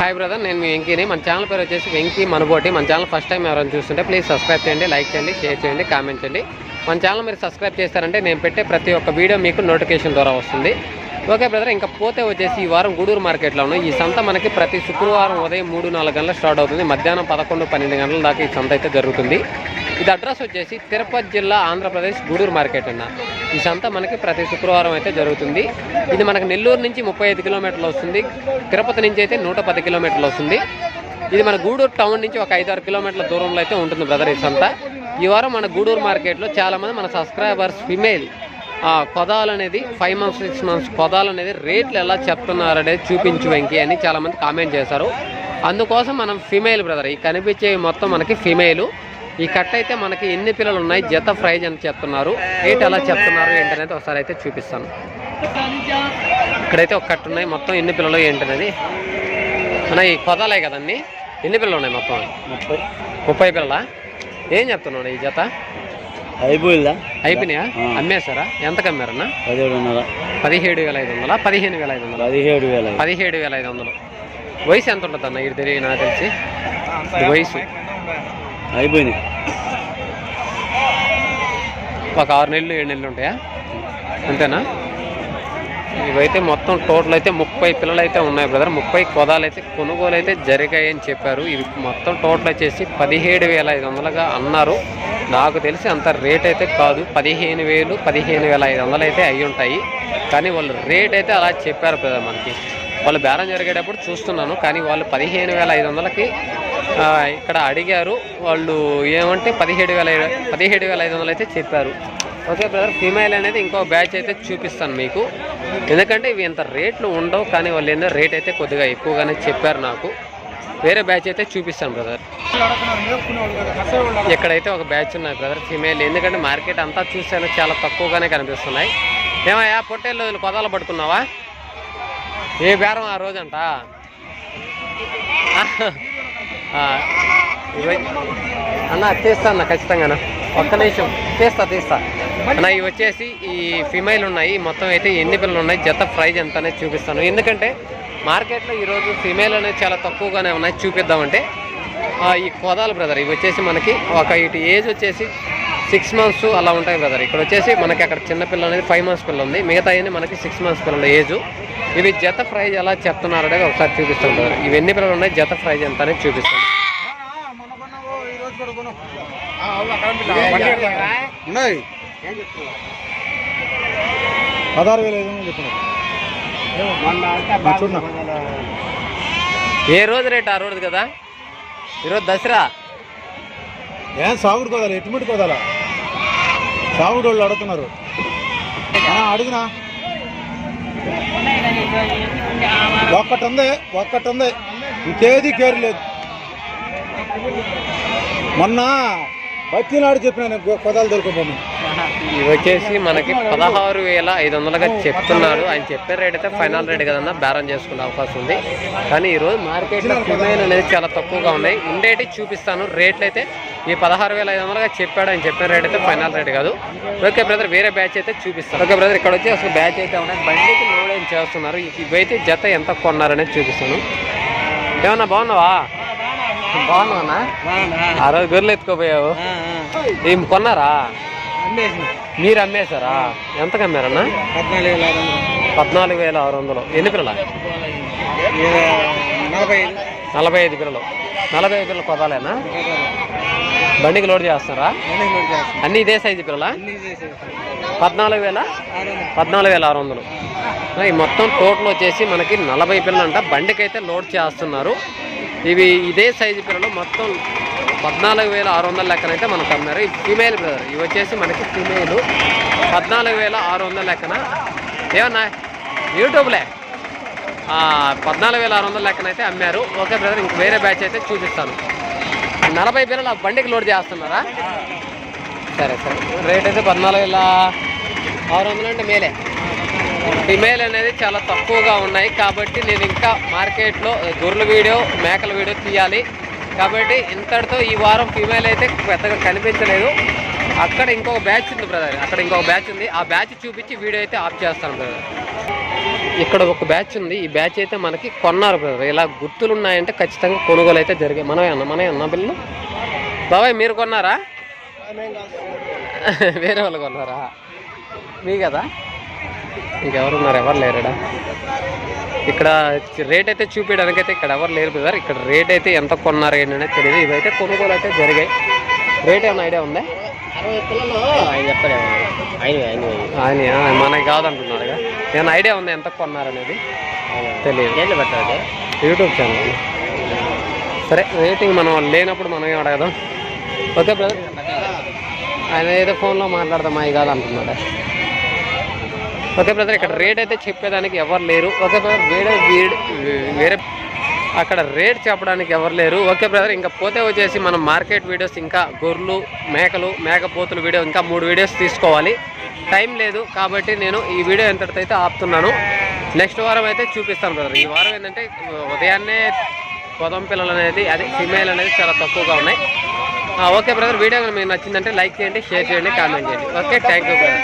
Hi brother నేను మీ వెంకీని. మన channel పేరు వచ్చేసి వెంకీ మనబోటి. మన ఛానల్ ఫస్ట్ టైం ఎవరైనా చూస్తుంటే ప్లీజ్ సబ్స్క్రైబ్ చేయండి లైక్ చేయండి షేర్ చేయండి కామెంట్ చేయండి. మన ఛానల్ మీరు సబ్స్క్రైబ్ చేస్తారంటే నేను పెట్టే ప్రతి ఒక్క వీడియో మీకు నోటిఫికేషన్ ద్వారా వస్తుంది. ఓకే బ్రదర్ ఇంకా పోతే వచ్చేసి ఈ వారం గూడూరు మార్కెట్లో ఉన్నాయి. ఈ సంత మనకి ప్రతి శుక్రవారం ఉదయం మూడు నాలుగు గంటల స్టార్ట్ అవుతుంది. మధ్యాహ్నం పదకొండు పన్నెండు గంటల దాకా ఈ సంత అయితే జరుగుతుంది. ఇది అడ్రస్ వచ్చేసి తిరుపతి జిల్లా ఆంధ్రప్రదేశ్ గూడూరు మార్కెట్ అన్న. ఈ సంత మనకి ప్రతి శుక్రవారం అయితే జరుగుతుంది. ఇది మనకు నెల్లూరు నుంచి ముప్పై ఐదు కిలోమీటర్లు వస్తుంది. తిరుపతి నుంచి అయితే నూట పది కిలోమీటర్లు వస్తుంది. ఇది మన గూడూరు టౌన్ నుంచి ఒక ఐదారు కిలోమీటర్ల దూరంలో అయితే ఉంటుంది బ్రదర్ ఈ సంత. ఈ వారం మన గూడూరు మార్కెట్లో చాలామంది మన సబ్స్క్రైబర్స్ ఫిమేల్ కొదాలు అనేది ఫైవ్ మంత్స్ సిక్స్ మంత్స్ కొదాలు అనేది రేట్లు ఎలా చెప్తున్నారు అనేది చూపించు వెంకి అని చాలామంది కామెంట్ చేశారు. అందుకోసం మనం ఫిమేల్ బ్రదర్ ఈ కనిపించే మొత్తం మనకి ఫిమేలు. ఈ కట్ అయితే మనకి ఎన్ని పిల్లలు ఉన్నాయి జత ప్రైజ్ అని చెప్తున్నారు. రేట్ ఎలా చెప్తున్నారు? ఏంటనేది ఒకసారి అయితే చూపిస్తాను. ఇక్కడైతే ఒక కట్ట ఉన్నాయి. మొత్తం ఎన్ని పిల్లలు ఏంటనేది? మన ఈ కొదాలే కదండి. ఎన్ని పిల్లలు ఉన్నాయి మొత్తం? ముప్పై. ముప్పై పిల్లల? ఏం చెప్తున్నాడు ఈ జత? అయిపోయిందా? అయిపోయినాయా. అమ్మేశారా? ఎంతకు అమ్మారన్నా పదిహేడున్నర. పదిహేడు వేల ఐదు వందల? పదిహేను వేల ఐదు వందల? పదిహేడు వేల ఐదు. పదిహేడు వేల ఐదు వందలు. వయసు ఎంత ఉంటుంది అన్న ఇది తెలియదు నాకు తెలిసి. వయసు. అయిపోయినాయి ఒక ఆరు నెలలు ఏడు నెలలు ఉంటాయా? అంతేనా? ఇవైతే మొత్తం టోటల్ అయితే ముప్పై పిల్లలు అయితే ఉన్నాయి బ్రదర్ ముప్పై కొదాలు అయితే కొనుగోలు అయితే జరిగాయని చెప్పారు. ఇవి మొత్తం టోటల్ వచ్చేసి పదిహేడు వేల ఐదు వందలుగా అన్నారు. నాకు తెలిసి అంత రేట్ అయితే కాదు. పదిహేను వేలు పదిహేను వేల ఐదు వందలు అయితే అయి ఉంటాయి కానీ వాళ్ళు రేట్ అయితే అలా చెప్పారు బ్రదర్ మనకి. వాళ్ళు బేరం జరిగేటప్పుడు చూస్తున్నాను. కానీ వాళ్ళు పదిహేను వేల ఐదు వందలకి ఇక్కడ అడిగారు. వాళ్ళు ఏమంటే పదిహేడు వేల పదిహేడు వేల ఐదు వందలు అయితే చెప్పారు. ఓకే బ్రదర్ ఫీమేల్ అనేది ఇంకో బ్యాచ్ అయితే చూపిస్తాను మీకు. ఎందుకంటే ఇవి ఇంత రేట్లు ఉండవు కానీ వాళ్ళు ఏంటో రేట్ అయితే కొద్దిగా ఎక్కువగానే చెప్పారు నాకు. వేరే బ్యాచ్ అయితే చూపిస్తాను బ్రదర్. ఇక్కడైతే ఒక బ్యాచ్ ఉన్నాయి బ్రదర్ ఫీమేల్ ఎందుకంటే మార్కెట్ అంతా చూసాను చాలా తక్కువగానే కనిపిస్తున్నాయి. ఏమయ్యా పొట్టేళ్ళు కొదాలు పడుతున్నావా ఏ బేరం ఆ రోజంట? అన్న తీస్తా అన్న ఖచ్చితంగా ఒక్క నిమిషం. తీస్తా తీస్తా. అన్న ఇవి వచ్చేసి ఈ ఫిమైల్ ఉన్నాయి. మొత్తం అయితే ఎన్ని పిల్లలు ఉన్నాయి? జత ప్రైజ్ ఎంత అనేది చూపిస్తాను. ఎందుకంటే మార్కెట్లో ఈరోజు ఫిమేల్ అనేది చాలా తక్కువగానే ఉన్నాయి. చూపిద్దామంటే ఈ కోదాలు బ్రదర్ ఇవి వచ్చేసి మనకి ఒక ఇటు ఏజ్ వచ్చేసి సిక్స్ మంత్స్ అలా ఉంటాయి బ్రదర్. ఇక్కడ వచ్చేసి మనకి అక్కడ చిన్న పిల్ల అనేది ఫైవ్ మంత్స్ పిల్ల ఉంది. మిగతా మనకి సిక్స్ మంత్స్ పిల్లల ఏజ్. ఇవి జత ప్రైజ్ ఎలా చెప్తున్నారు అనేది ఒకసారి చూపిస్తాం బ్రదర్. ఇవి ఎన్ని పిల్లలు ఉన్నాయి? జత ప్రైజ్ ఎంత అనేది చూపిస్తాం. ఉన్నాయి. పదహారు వేల ఐదు వందలు చెప్పిన చూడన్నా ఏ రోజు రేట్ ఆ రోజు కదా? ఈరోజు దసరా? ఏం సాగుడు కోదాలి? ఎటువంటి కోదాలా? సాగుడు వాళ్ళు అడుగుతున్నారు. అడుగునా? ఒక్కటి ఉంది ఒక్కటి ఉంది ఇంకేది కేర్ లేదు. మొన్న బతినాడు చెప్పిన నేను గో- ఇవి వచ్చేసి మనకి పదహారు వేల ఐదు వందలుగా చెప్తున్నారు. ఆయన చెప్పే రేట్ అయితే ఫైనల్ రేట్ కదన్నా బేరం చేసుకునే అవకాశం ఉంది. కానీ ఈరోజు మార్కెట్లో ఫిమేల్ అనేది చాలా తక్కువగా ఉన్నాయి. ఉండేటి చూపిస్తాను. రేట్లు అయితే ఈ పదహారు వేల ఐదు వందలుగా చెప్పాడు. ఆయన చెప్పిన రేట్ అయితే ఫైనల్ రేట్ కాదు. ఓకే బ్రదర్ వేరే బ్యాచ్ అయితే చూపిస్తాను. ఓకే బ్రదర్ ఇక్కడ వచ్చి అసలు బ్యాచ్ అయితే ఉన్నాయి. బండికి లోడ్ ఏం చేస్తున్నారు? ఇవైతే జత ఎంత కొన్నారనేది చూపిస్తాను. ఏమన్నా బాగున్నావా? బాగున్నావా ఆ రోజు గొర్రెలు ఎత్తుకోపోయావు. ఏం కొన్నారా? మీరు అమ్మేశారా? ఎంతకు అమ్మారన్నా పద్నాలుగు వేల ఆరు వందలు. ఎన్ని పిల్లల? నలభై ఐదు. నలభై ఐదు పిల్లలు. నలభై ఐదు పిల్లలు కొదాలేనా బండికి లోడ్ చేస్తారా అన్ని ఇదే సైజు పిల్లల? పద్నాలుగు వేల? పద్నాలుగు వేల ఆరు వందలు. ఈ మొత్తం టోటల్ వచ్చేసి మనకి నలభై పిల్లలు అంట బండికి అయితే లోడ్ చేస్తున్నారు. ఇవి ఇదే సైజు పిల్లలు. మొత్తం పద్నాలుగు వేల ఆరు వందల లెక్కన అయితే మనకు అమ్మారు ఇది ఫీమేల్ బ్రదర్ ఇవి వచ్చేసి మనకి ఫీమేల్ పద్నాలుగు వేల ఆరు వందల లెక్కన. ఏమన్నా? యూట్యూబ్లే పద్నాలుగు వేల ఆరు వందల లెక్కన అయితే అమ్మారు. ఓకే బ్రదర్ ఇంక వేరే బ్యాచ్ అయితే చూపిస్తాను. నలభై పిల్లలు ఆ బండికి లోడ్ చేస్తున్నారా? సరే సరే. రేట్ అయితే పద్నాలుగు వేల ఆరు వందలు అంటే మేలే. ఫిమేల్ అనేది చాలా తక్కువగా ఉన్నాయి. కాబట్టి నేను ఇంకా మార్కెట్లో గొర్రెల వీడియో మేకల వీడియో తీయాలి. కాబట్టి ఇంతటితో ఈ వారం ఫిమేల్ అయితే పెద్దగా కనిపించలేదు. అక్కడ ఇంకొక బ్యాచ్ ఉంది బ్రదర్ అక్కడ ఇంకొక బ్యాచ్ ఉంది. ఆ బ్యాచ్ చూపించి వీడియో అయితే ఆఫ్ చేస్తాను బ్రదర్ ఇక్కడ ఒక బ్యాచ్ ఉంది. ఈ బ్యాచ్ అయితే మనకి కొన్నారు బ్రదర్ ఇలా గుర్తులు ఉన్నాయంటే ఖచ్చితంగా కొనుగోలు అయితే జరిగాయి మనమే అన్న మనమే అన్న బిల్లు. బాబాయ్ మీరు కొన్నారా? వేరే వాళ్ళు కొన్నారా? మీ కదా? ఇంకెవరున్నారు? ఎవరు లేరుడా? ఇక్కడ రేట్ అయితే చూపించడానికి అయితే ఇక్కడ ఎవరు లేరు బ్రదర్. ఇక్కడ రేట్ అయితే ఎంత కొన్నారు ఏంటనేది తెలియదు ఇవైతే కొనుగోలు అయితే జరిగాయి. రేట్ ఏమైనా ఐడియా ఉందా? ఆయన ఆయన మనకి కాదంటున్నాడు నేను ఐడియా ఉంది ఎంత కొన్నారనేది? తెలియదు పెట్టాలి యూట్యూబ్ ఛానల్. సరే రేటింగ్ మనం లేనప్పుడు మనం ఏం అడగదాం? Okay brother. ఆయన ఏదో ఫోన్లో మాట్లాడదాం అవి కాదు అంటున్నాడు ఓకే బ్రదర్ ఇక్కడ రేట్ అయితే చెప్పేదానికి ఎవరు లేరు. ఓకే బ్రదర్ వేరే వేరే అక్కడ రేట్ చెప్పడానికి ఎవరు లేరు. ఓకే బ్రదర్ ఇంకా పోతే వచ్చేసి మనం మార్కెట్ వీడియోస్ ఇంకా గొర్రెలు మేకలు మేకపోతుల వీడియో ఇంకా మూడు వీడియోస్ తీసుకోవాలి. టైం లేదు కాబట్టి నేను ఈ వీడియో ఎంతటితో అయితే ఆపుతున్నాను నెక్స్ట్ వారం అయితే చూపిస్తాను బ్రదర్. ఈ వారం ఏంటంటే ఉదయాన్నే పొదం పిల్లలు అనేది అదే ఫిమేల్ అనేది చాలా తక్కువగా ఉన్నాయి. ఆ, ఓకే బ్రదర్ వీడియో మీకు నచ్చిందంటే లైక్ చేయండి షేర్ చేయండి కామెంట్ చేయండి. Okay thank you brother